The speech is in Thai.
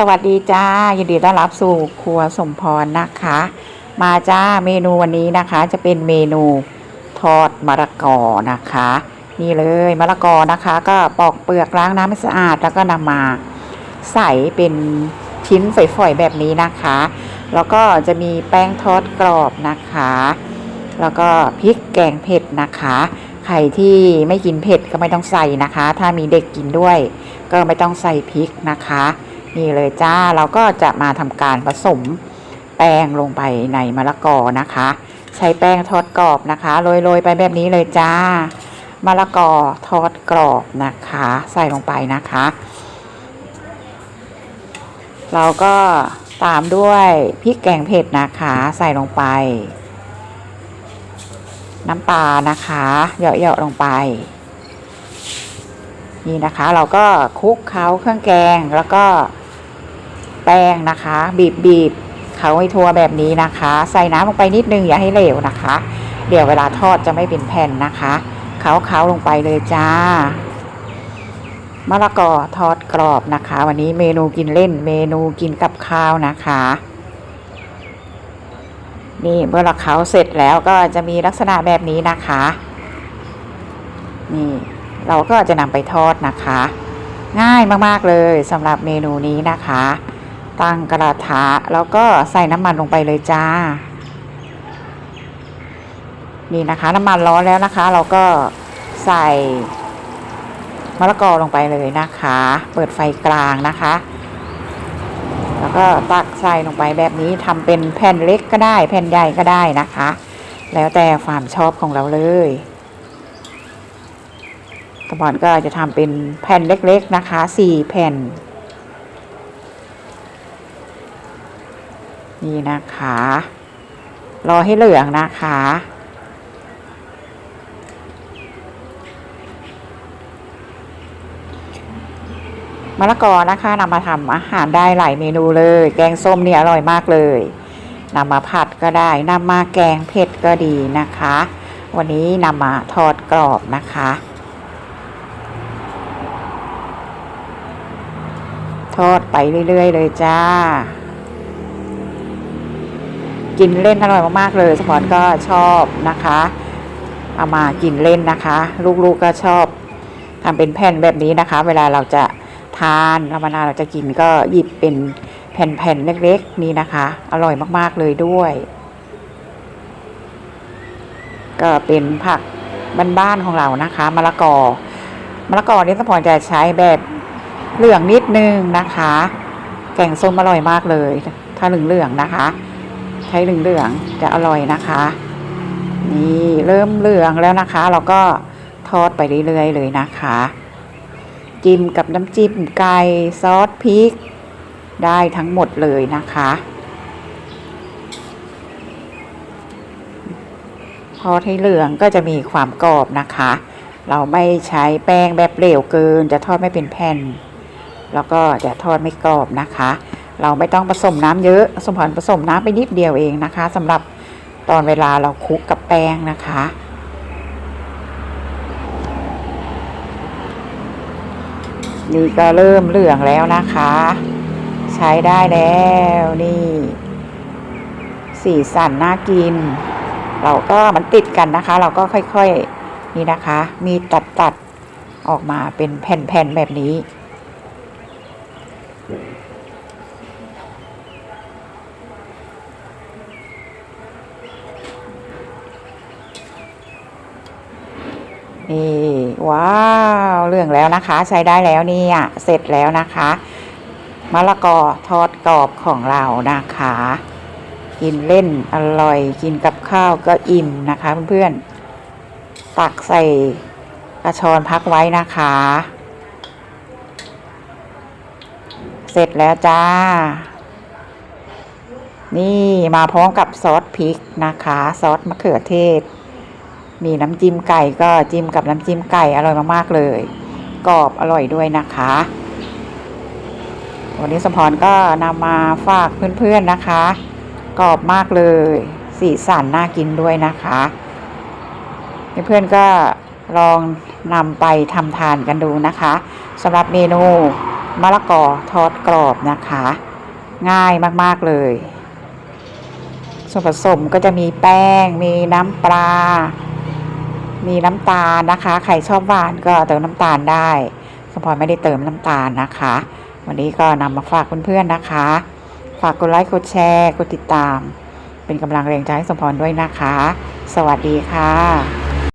สวัสดีจ้ายินดีต้อนรับสู่ครัวสมพรนะคะ มาจ้าเมนูวันนี้นะคะ จะเป็นเมนูทอดมะละกอนะคะ นี่เลยมะละกอนะคะ ก็ปอกเปลือกล้างน้ำให้สะอาด แล้วก็นำมาใส่เป็นชิ้นฝอยๆแบบนี้นะคะ แล้วก็จะมีแป้งทอดกรอบนะคะ แล้วก็พริกแกงเผ็ดนะคะใครที่ไม่กินเผ็ดก็ไม่ต้องใส่นะคะ ถ้ามีเด็กกินด้วย ก็ไม่ต้องใส่พริกนะคะ นี่เลยจ้าเราก็จะมาทำการผสมแป้งลงไปในมะละกอนะคะ ใช้แป้งทอดกรอบนะคะโรยๆไปแบบนี้เลยจ้ามะละกอทอดกรอบนะคะ ใส่ลงไปนะคะ เราก็ตามด้วยพริกแกงเผ็ดนะคะ ใส่ลงไป น้ำปลานะคะเหยาะๆลงไป นี่นะคะ เราก็คลุกเคล้าเครื่องแกงแล้วก็ แป้งนะคะ บีบบีบเขาให้ทั่วแบบนี้นะคะ ใส่น้ำลงไปนิดนึงอย่าให้เหลวนะคะ เดี๋ยวเวลาทอดจะไม่เป็นแผ่นนะคะเคล้าเคล้าลงไปเลยจ้ามะละกอทอดกรอบนะคะ วันนี้เมนูกินเล่น เมนูกินกับข้าวนะคะ นี่เมื่อเราเคล้าเสร็จแล้วก็จะมีลักษณะแบบนี้นะคะ นี่เราก็จะนำไปทอดนะคะ ง่ายมาก ๆ เลยสำหรับเมนูนี้นะคะ ตั้งกระทะแล้วก็ใส่น้ำมันลงไปเลยจ้า นี่นะคะน้ำมันร้อนแล้วนะคะ เราก็ใส่มะละกอลงไปเลยนะคะ เปิดไฟกลางนะคะ แล้วก็ตักใส่ลงไปแบบนี้ทำเป็นแผ่นเล็กก็ได้ แผ่นใหญ่ก็ได้นะคะ แล้วแต่ความชอบของเราเลยกระบอกก็จะทำเป็นแผ่นเล็กๆนะคะสี่แผ่น นี่นะคะ รอให้เหลืองนะคะ มะละกอนะคะนำมาทำอาหารได้หลายเมนูเลย แกงส้มนี่อร่อยมากเลยนำมาผัดก็ได้นำมาแกงเผ็ดก็ดีนะคะ วันนี้นำมาทอดกรอบนะคะ ทอดไปเรื่อยๆเลยจ้า กินเล่นอร่อยมากๆเลยสปอนก็ชอบนะคะเอามากินเล่นนะคะ ลูกๆก็ชอบทำเป็นแผ่นแบบนี้นะคะ เวลาเราจะทานธรรมดาเราจะกินก็หยิบเป็นแผ่นๆเล็กๆนี้นะคะ อร่อยมากๆเลยด้วย ก็เป็นผักบ้านๆของเรานะคะมะละกอมะละกอนี่สปอนจะใช้แบบเหลืองนิดนึงนะคะ แกงส้มอร่อยมากเลย ถ้าหลืองเหลืองๆนะคะ ใช้เหลืองเหลืองๆจะอร่อยนะคะ นี่เริ่มเหลืองแล้วนะคะ เราก็ทอดไปเรื่อยๆเลยนะคะ จิ้มกับน้ำจิ้มไก่ซอสพริก ได้ทั้งหมดเลยนะคะ พอให้เหลืองก็จะมีความกรอบนะคะ เราไม่ใช้แป้งแบบเหลวเกิน จะทอดไม่เป็นแผ่น แล้วก็จะทอดไม่กรอบนะคะ เราไม่ต้องผสมน้ำเยอะสมพรผสมน้ำไปนิดเดียวเองนะคะสำหรับตอนเวลาเราคลุกกับแป้งนะคะ นี่ก็เริ่มเหลืองแล้วนะคะ ใช้ได้แล้วนี่ สีสันน่ากิน เราก็มันติดกันนะคะ เราก็ค่อยๆนี่นะคะ มีตัดตัดๆออกมาเป็นแผ่นๆแบบนี้ นี่ว้าวเรื่องแล้วนะคะ ใช้ได้แล้วเนี่ยเสร็จแล้วนะคะมะละกอทอดกรอบของเรานะคะ กินเล่นอร่อยกินกับข้าวก็อิ่มนะคะเพื่อนๆตักใส่กระชอนพักไว้นะคะ เสร็จแล้วจ้า นี่มาพร้อมกับซอสพริกนะคะ ซอสมะเขือเทศ มีน้ำจิ้มไก่ก็จิ้มกับน้ำจิ้มไก่อร่อยมากๆเลยกรอบอร่อยด้วยนะคะ วันนี้สมพรก็นำมาฝากเพื่อนๆนะคะกรอบมากเลย สีสันน่ากินด้วยนะคะเพื่อนๆก็ลองนำไปทำทานกันดูนะคะสำหรับเมนูมะละกอทอดกรอบนะคะ ง่ายมากๆเลยส่วนผสมก็จะมีแป้ง มีน้ำปลา มีน้ำตาลนะคะ ใครชอบหวานก็เติมน้ำตาลได้สมพรไม่ได้เติมน้ำตาลนะคะ วันนี้ก็นำมาฝากเพื่อนๆนะคะ ฝากกดไลค์กดแชร์กดติดตาม เป็นกำลังแรงใจให้สมพรด้วยนะคะ สวัสดีค่ะ